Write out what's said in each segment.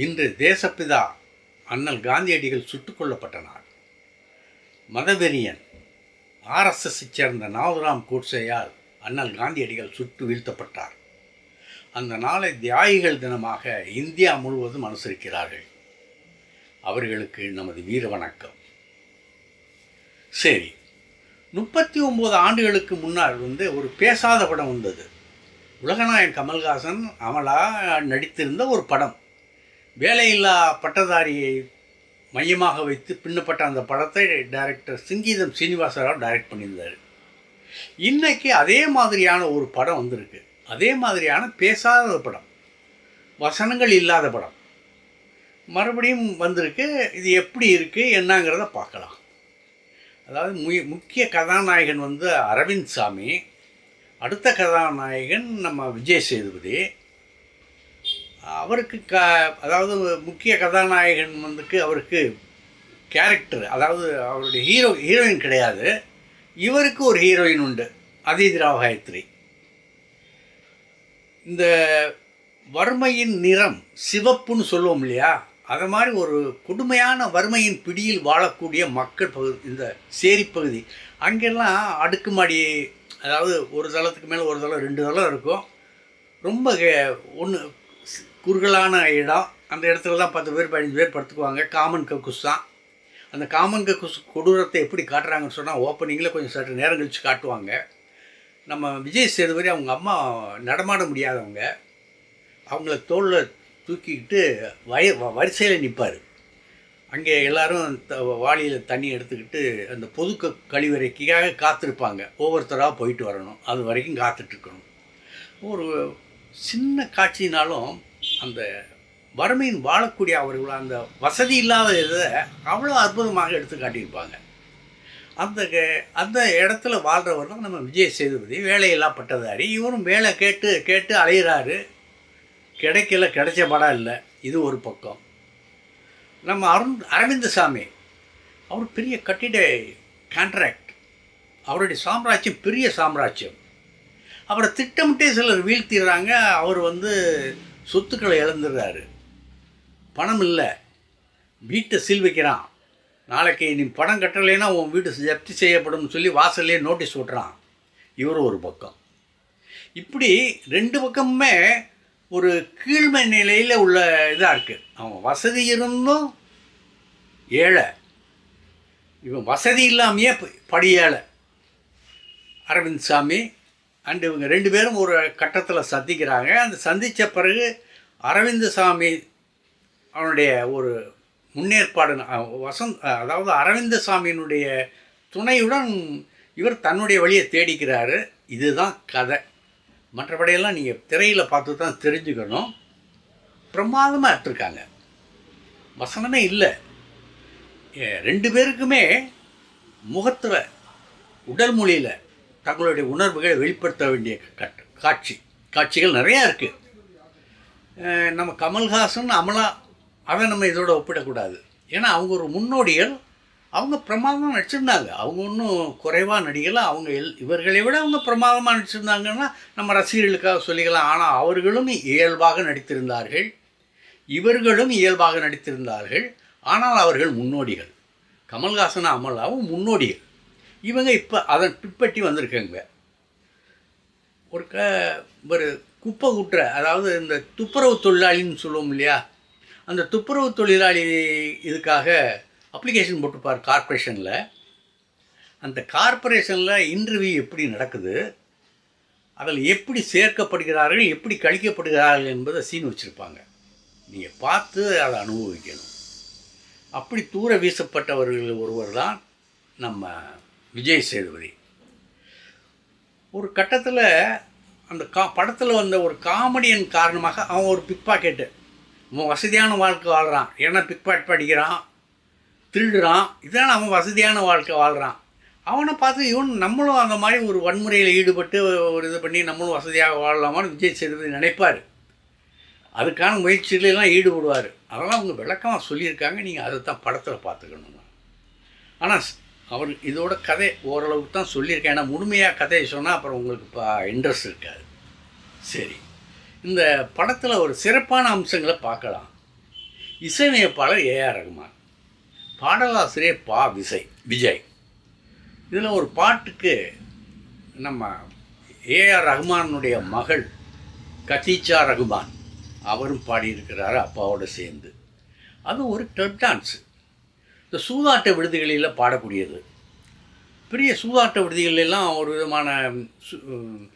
இன்று தேசப்பிதா அண்ணல் காந்தியடிகள் சுட்டுக் கொல்லப்பட்ட நாள் மதவெறியன் ஆர்எஸ்எஸ்ஸை சேர்ந்த நாவராம் கோட்சேயால் அண்ணல் காந்தியடிகள் சுட்டு வீழ்த்தப்பட்டார். அந்த நாளை தியாகிகள் தினமாக இந்தியா முழுவதும் அனுசரிக்கிறார்கள். அவர்களுக்கு நமது வீர வணக்கம். சரி முப்பத்தி ஒம்பது ஆண்டுகளுக்கு முன்னால் வந்து ஒரு பேசாத படம் வந்தது. உலகநாயகன் கமல்ஹாசன் அமலா நடித்திருந்த ஒரு படம். வேலையில்லா பட்டதாரியை மையமாக வைத்து பின்னப்பட்ட அந்த படத்தை டைரக்டர் சிங்கீதம் சீனிவாசராவ் டைரக்ட் பண்ணியிருந்தார். இன்னைக்கு அதே மாதிரியான ஒரு படம் வந்திருக்கு. அதே மாதிரியான பேசாத படம். வசனங்கள் இல்லாத படம். மறுபடியும் வந்திருக்கு. இது எப்படி இருக்குது என்னங்கிறத பார்க்கலாம். அதாவது மு முக்கிய கதாநாயகன் வந்து அரவிந்த் சாமி. அடுத்த கதாநாயகன் நம்ம விஜய் சேதுபதி. அவருக்கு க அதாவது முக்கிய கதாநாயகன் வந்துக்கு அவருக்கு கேரக்டர் அதாவது அவருடைய ஹீரோ ஹீரோயின் கிடையாது. இவருக்கு ஒரு ஹீரோயின் உண்டு அதிதி ராவ் காயத்ரி. இந்த வறுமையின் நிறம் சிவப்புன்னு சொல்லுவோம் இல்லையா? அது மாதிரி ஒரு கொடுமையான வறுமையின் பிடியில் வாழக்கூடிய மக்கள் பகுதி இந்த சேரி பகுதி. அங்கெல்லாம் அடுக்குமாடி அதாவது ஒரு தளத்துக்கு மேலே ஒரு தளம் ரெண்டு தளம் இருக்கும். ரொம்ப ஒன்று குறுகலான இடம். அந்த இடத்துல தான் பத்து பேர் பதினஞ்சு பேர் படுத்துக்குவாங்க. காமன் கக்குஸ் தான். அந்த காமன் கக்குஸ் கொடூரத்தை எப்படி காட்டுறாங்கன்னு சொன்னால் ஓப்பனிங்கில் கொஞ்சம் சற்று நேரம் கழித்து காட்டுவாங்க. நம்ம விஜய் சேதுபதி அவங்க அம்மா நடமாட முடியாதவங்க. அவங்கள தோளில் தூக்கிக்கிட்டு வய வரிசையில் நிற்பார் அங்கே எல்லோரும் த வாளியில் தண்ணி எடுத்துக்கிட்டு அந்த பொது க கழிவறைக்காக காத்திருப்பாங்க. ஒவ்வொருத்தராக போயிட்டு வரணும். அது வரைக்கும் காத்துட்ருக்கணும் ஒரு சின்ன காட்சினாலும் அந்த வறுமையின் வாழக்கூடிய அவர்கள் அந்த வசதி இல்லாத இதை அவ்வளோ அற்புதமாக எடுத்து காட்டியிருப்பாங்க. அந்த அந்த இடத்துல வாழ்கிறவர் தான் நம்ம விஜய் சேதுபதி வேலையெல்லாம் பட்டதாரி இவரும் வேலை கேட்டு கேட்டு அலையிறாரு. கிடைக்கல கிடைச்ச படம் இல்லை இது ஒரு பக்கம். நம்ம அருண் அரவிந்தசாமி அவர் பெரிய கட்டிட கான்ட்ராக்ட் அவருடைய சாம்ராஜ்யம் பெரிய சாம்ராஜ்யம். அவரை திட்டமிட்டே சிலர் வீழ்த்திடுறாங்க. அவர் வந்து சொத்துக்களை இழந்துடுறாரு. பணம் இல்லை. வீட்டை சீல் வைக்கிறான். நாளைக்கு நீ பணம் கட்டலைன்னா உன் வீடு ஜப்தி செய்யப்படும் சொல்லி வாசல்லே நோட்டீஸ் விட்றான் இவர் ஒரு பக்கம். இப்படி ரெண்டு பக்கமுமே ஒரு கீழ்மை நிலையில் உள்ள இதாக இருக்குது அவன் வசதி இருந்தும் ஏழை. இவன் வசதி இல்லாமையே படி அரவிந்த் சாமி அண்டு இவங்க ரெண்டு பேரும் ஒரு கட்டத்தில் சந்திக்கிறாங்க. அந்த சந்தித்த பிறகு அரவிந்த சாமி அவனுடைய ஒரு முன்னேற்பாடு வசந்த் அதாவது அரவிந்த சாமியினுடைய துணையுடன் இவர் தன்னுடைய வழியை தேடிக்கிறாரு. இதுதான் கதை. மற்றபடியெல்லாம் நீங்கள் திரையில் பார்த்து தான் தெரிஞ்சுக்கணும். பிரமாதமாக இருக்காங்க வசனமே இல்லை. ரெண்டு பேருக்குமே முகத்தில் உடல் மொழியில் தங்களுடைய உணர்வுகளை வெளிப்படுத்த வேண்டிய காட்சி காட்சிகள் நிறையா இருக்குது நம்ம கமல்ஹாசன் அமலா அதை நம்ம இதோட ஒப்பிடக்கூடாது. ஏன்னா அவங்க ஒரு முன்னோடிகள். அவங்க பிரமாதமாக நடிச்சிருந்தாங்க. அவங்க ஒன்றும் குறைவாக நடிகலை அவங்க எல் இவர்களை விட அவங்க பிரமாதமாக நடிச்சிருந்தாங்கன்னா நம்ம ரசிகர்களுக்காக சொல்லிக்கலாம். ஆனால் அவர்களும் இயல்பாக நடித்திருந்தார்கள். இவர்களும் இயல்பாக நடித்திருந்தார்கள். ஆனால் அவர்கள் முன்னோடிகள். கமல்ஹாசன் அமலாவும் முன்னோடிகள். இவங்க இப்போ அதை பின்பற்றி வந்திருக்காங்க. ஒரு க ஒரு குப்பை குட்டுற அதாவது இந்த துப்புரவு தொழிலாளின்னு சொல்லுவோம் இல்லையா? அந்த துப்புரவு தொழிலாளி இதுக்காக அப்ளிகேஷன் போட்டுப்பார் கார்ப்பரேஷனில் அந்த கார்ப்பரேஷனில் இன்டர்வியூ எப்படி நடக்குது? அதில் எப்படி சேர்க்கப்படுகிறார்கள் எப்படி கழிக்கப்படுகிறார்கள் என்பதை சீன் வச்சுருப்பாங்க. நீங்கள் பார்த்து அதை அனுபவிக்கணும். அப்படி தூர வீசப்பட்டவர்கள் ஒருவர் தான் நம்ம விஜய் சேதுபதி. ஒரு கட்டத்தில் அந்த கா படத்தில் வந்த ஒரு காமெடியன் காரணமாக அவன் ஒரு பிக் பாக்கெட்டு. அவன் வசதியான வாழ்க்கை வாழ்கிறான் ஏன்னா பிக் பாக்கெட் படிக்கிறான் திருடுறான். இதனால் அவன் வசதியான வாழ்க்கை வாழ்கிறான் அவனை பார்த்து இவன் நம்மளும் அந்த மாதிரி ஒரு வன்முறையில் ஈடுபட்டு ஒரு இது பண்ணி நம்மளும் வசதியாக வாழலாமான்னு விஜய் சேதுபதி நினைப்பார். அதுக்கான முயற்சிகளெல்லாம் ஈடுபடுவார். அதெல்லாம் அவங்க விளக்கமாக சொல்லியிருக்காங்க. நீங்கள் அதை தான் படத்தில் பார்த்துக்கணும் ஆனால் அவர் இதோட கதை ஓரளவுக்கு தான் சொல்லியிருக்கேன். ஏன்னா முழுமையாக கதையை சொன்னால் அப்புறம் உங்களுக்கு இப்போ இன்ட்ரெஸ்ட் இருக்காது. சரி. இந்த படத்தில் ஒரு சிறப்பான அம்சங்களை பார்க்கலாம். இசையமைப்பாளர் ஏஆர் ரகுமான். பாடலாசிரியர் பா விசை விஜய். இதில் ஒரு பாட்டுக்கு நம்ம ஏஆர் ரகுமானுடைய மகள் கதீச்சா ரகுமான். அவரும் பாடியிருக்கிறாரு அப்பாவோட சேர்ந்து. அது ஒரு டெப் டான்ஸு. இந்த சூதாட்ட விடுதிகளில் பாடக்கூடியது. பெரிய சூதாட்ட விடுதிகளெல்லாம் ஒரு விதமான சு-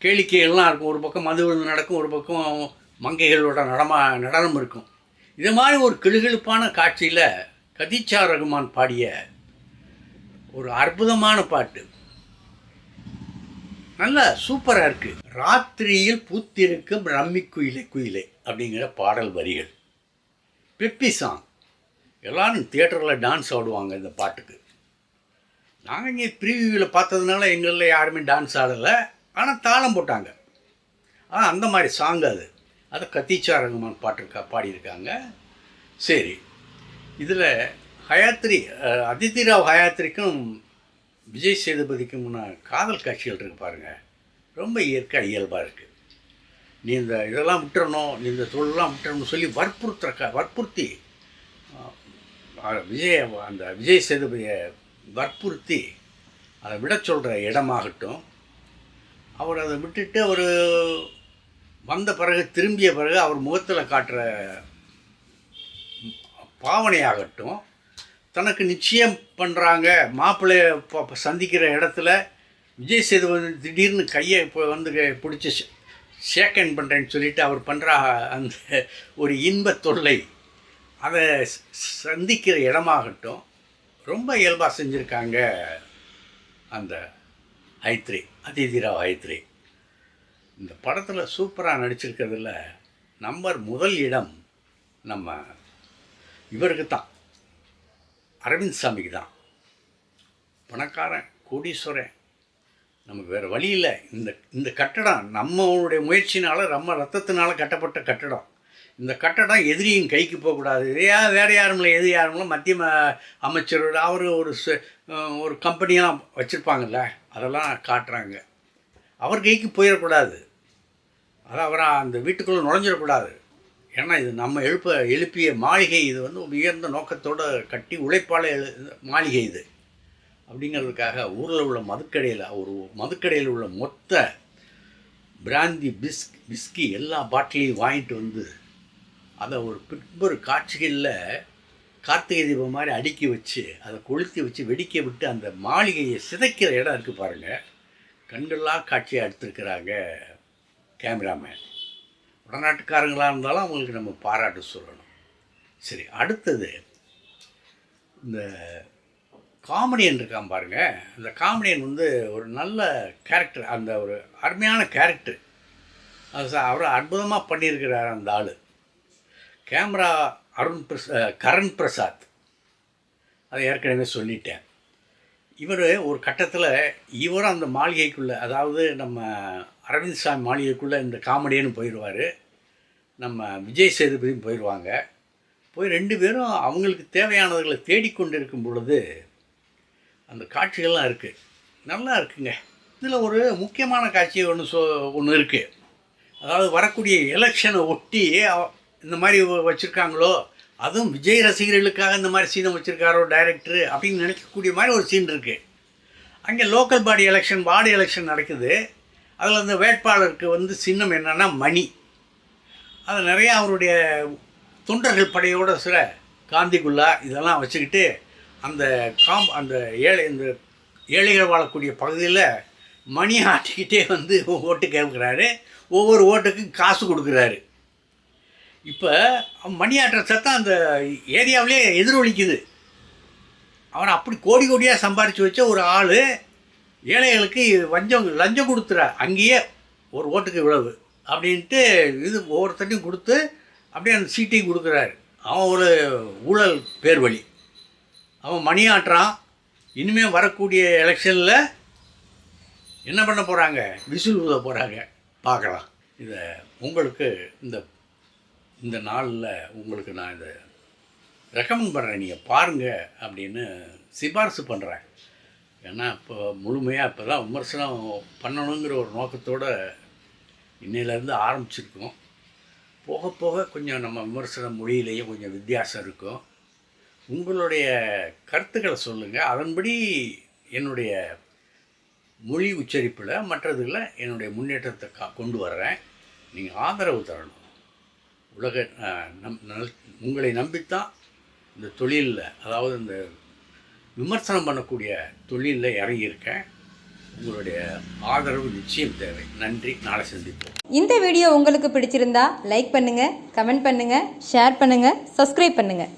கேளிக்கைகள்லாம் இருக்கும். ஒரு பக்கம் மது விருந்து நடக்கும் ஒரு பக்கம் மங்கைகளோட நடமா நடனம் இருக்கும். இது மாதிரி ஒரு கிளுகிழுப்பான காட்சியில் கதீச்சா ரகுமான் பாடிய ஒரு அற்புதமான பாட்டு. நல்லா சூப்பராக இருக்குது ராத்திரியில் பூத்திருக்கும் ரம்மி குயிலை குயிலை அப்படிங்கிற பாடல் வரிகள். Peppy song. எல்லாரும் தியேட்டரில் டான்ஸ் ஆடுவாங்க இந்த பாட்டுக்கு. நாங்கள் இங்கே ப்ரீவியூவில் பார்த்ததுனால எங்களில் யாருமே டான்ஸ் ஆடலை. ஆனால் தாளம் போட்டாங்க. ஆ அந்த மாதிரி சாங் அது. அதை கத்தீச்சா பாட்டு பாடியிருக்காங்க. சரி. இதில் ஹயாத்ரி அதித்தி ராவ் ஹயாத்ரிக்கும் விஜய் சேதுபதிக்கும் காதல் காட்சிகள் இருக்கு பாருங்கள் ரொம்ப இயற்கை இயல்பாக இருக்குது நீ இந்த இதெல்லாம் விட்டுறணும் நீ இந்த தொழிலெலாம் விட்டுறணும்னு சொல்லி வற்புறுத்துற க வற்புறுத்தி விஜய அந்த விஜய் சேதுபதியை வற்புறுத்தி அதை விட சொல்கிற இடமாகட்டும் அவர் அதை விட்டுட்டு அவர் வந்த பிறகு திரும்பிய பிறகு அவர் முகத்தில் காட்டுற பாவனையாகட்டும் தனக்கு நிச்சயம் பண்ணுறாங்க மாப்பிள்ளைய ப- சந்திக்கிற இடத்துல விஜய் சேதுபதி திடீர்னு கையை இப்போ வந்து க- பிடிச்சி ஷேக்கன் பண்ணுறேன்னு சொல்லிட்டு அவர் பண்ணுற அந்த ஒரு இன்பத் தொல்லை அதை சந்திக்கிற இடமாகட்டும் ரொம்ப இயல்பாக செஞ்சுருக்காங்க அந்த ஐத்ரி அதிதிராவ் ஐத்ரி இந்த படத்தில் சூப்பராக நடிச்சிருக்கிறதுல நம்பர் முதல் இடம் நம்ம இவருக்கு தான். அரவிந்த் சாமிக்கு தான். பணக்காரன் கோடீஸ்வரன். நமக்கு வேறு வழியில் இந்த இந்த கட்டடம் நம்மளுடைய முயற்சினால் நம்ம ரத்தத்தினால் கட்டப்பட்ட கட்டடம். இந்த கட்டடம் எதிரியும் கைக்கு போகக்கூடாது. ஏயா வேறு யாரும் இல்லை எதிரி யாரும் இல்லை மத்திய ம- அமைச்சர் அவர் ஒரு ஒரு கம்பெனியெல்லாம் வச்சுருப்பாங்கல்ல அதெல்லாம் காட்டுறாங்க. அவர் கைக்கு போயிடக்கூடாது. அதான் அவரை அந்த வீட்டுக்குள்ளே நுழைஞ்சிடக்கூடாது. ஏன்னா இது நம்ம எழுப்ப எழுப்பிய மாளிகை இது வந்து உயர்ந்த நோக்கத்தோடு கட்டி உழைப்பாள மாளிகை இது. அப்படிங்கிறதுக்காக ஊரில் உள்ள மதுக்கடையில் ஒரு மதுக்கடையில் உள்ள மொத்த பிராந்தி பிஸ்க் பிஸ்கி எல்லா பாட்டிலையும் வாங்கிட்டு வந்து அதை ஒரு பிற்பொரு காட்சிகளில் கார்த்திகை தீபம் மாதிரி அடுக்கி வச்சு அதை கொளுத்தி வச்சு வெடிக்க விட்டு அந்த மாளிகையை சிதைக்கிற இடம் இருக்குது பாருங்கள் கண்களாக காட்சியாக எடுத்திருக்கிறாங்க கேமராமேன். வடநாட்டுக்காரங்களாக இருந்தாலும் அவங்களுக்கு நம்ம பாராட்டு சொல்லணும். சரி அடுத்தது இந்த காமெடியன் இருக்கான் பாருங்கள் அந்த காமெடியன் வந்து ஒரு நல்ல கேரக்டர் அந்த ஒரு அருமையான கேரக்டர் அது அவரை அவர் அற்புதமாக பண்ணியிருக்கிறார் அந்த ஆள். கேமரா அருண் பிரசா கரண் பிரசாத். அதை ஏற்கனவே சொல்லிட்டேன். இவர் ஒரு கட்டத்தில் இவரும் அந்த மாளிகைக்குள்ளே அதாவது நம்ம அரவிந்த் சாமி மாளிகைக்குள்ளே இந்த காமெடியன்னு போயிடுவார் நம்ம விஜய் சேதுபதியும் போயிடுவாங்க போய் ரெண்டு பேரும் அவங்களுக்கு தேவையானவர்களை தேடிக்கொண்டு இருக்கும் பொழுது அந்த காட்சிகள்லாம் இருக்குது நல்லா இருக்குங்க. இதில் ஒரு முக்கியமான காட்சி ஒன்று சொ ஒன்று இருக்குது அதாவது வரக்கூடிய எலெக்ஷனை ஒட்டி இந்த மாதிரி வச்சுருக்காங்களோ அதுவும் விஜய் ரசிகர்களுக்காக இந்த மாதிரி சீனை வச்சுருக்காரோ டைரக்டரு அப்படின்னு நினைக்கக்கூடிய மாதிரி ஒரு சீன் இருக்குது அங்கே local body election ward election நடக்குது. அதில் அந்த வேட்பாளருக்கு வந்து சின்னம் என்னென்னா மணி. அது நிறையா அவருடைய தொண்டர்கள் படையோட சில காந்திகுல்லா இதெல்லாம் வச்சுக்கிட்டு அந்த காம் அந்த ஏழை இந்த ஏழைகள் வாழக்கூடிய பகுதியில் மணி ஆட்டிக்கிட்டே வந்து ஓட்டு கேட்குறாரு. ஒவ்வொரு ஓட்டுக்கும் காசு கொடுக்குறாரு. இப்போ மணி ஆட்டுற சத்தம் அந்த ஏரியாவிலே எதிரொலிக்குது. அவனை அப்படி கோடி கோடியாக சம்பாரித்து வச்ச ஒரு ஆள் ஏழைகளுக்கு வஞ்சம் லஞ்சம் கொடுத்துற அங்கேயே ஒரு ஓட்டுக்கு இவ்வளவு அப்படின்ட்டு இது ஒவ்வொருத்தட்டையும் கொடுத்து அப்படியே அந்த சீட்டையும் கொடுக்குறாரு. அவன் ஒரு ஊழல் பேர் வழி அவன் மணி ஆட்டுறான் இனிமேல் வரக்கூடிய எலெக்ஷனில் என்ன பண்ண போகிறாங்க விசில் ஊத போகிறாங்க பார்க்கலாம். இதை உங்களுக்கு இந்த இந்த நாளில் உங்களுக்கு நான் இதை ரெக்கமெண்ட் பண்ணுறேன் நீங்கள் பாருங்கள் அப்படின்னு சிபாரிசு பண்ணுறேன் ஏன்னா இப்போ முழுமையாக இப்போ தான் விமர்சனம் பண்ணணுங்கிற ஒரு நோக்கத்தோடு இன்னையிலேருந்து ஆரம்பிச்சிருக்கோம். போக போக கொஞ்சம் நம்ம விமர்சன மொழியிலேயே கொஞ்சம் வித்தியாசம் இருக்கும். உங்களுடைய கருத்துக்களை சொல்லுங்கள் அதன்படி என்னுடைய மொழி உச்சரிப்பில் மற்றதில் என்னுடைய முன்னேற்றத்தை கா கொண்டு வர்றேன். நீங்கள் ஆதரவு தரணும். உலக நம் நல் உங்களை நம்பித்தான் இந்த தொழிலில் அதாவது இந்த விமர்சனம் பண்ணக்கூடிய தொழிலில் இறங்கியிருக்கேன். உங்களுடைய ஆதரவு நிச்சயம் தேவை. நன்றி. நாளை சந்திப்போம். இந்த வீடியோ உங்களுக்கு பிடிச்சிருந்தா லைக் பண்ணுங்கள் கமெண்ட் பண்ணுங்கள் ஷேர் பண்ணுங்கள் சப்ஸ்கிரைப் பண்ணுங்கள்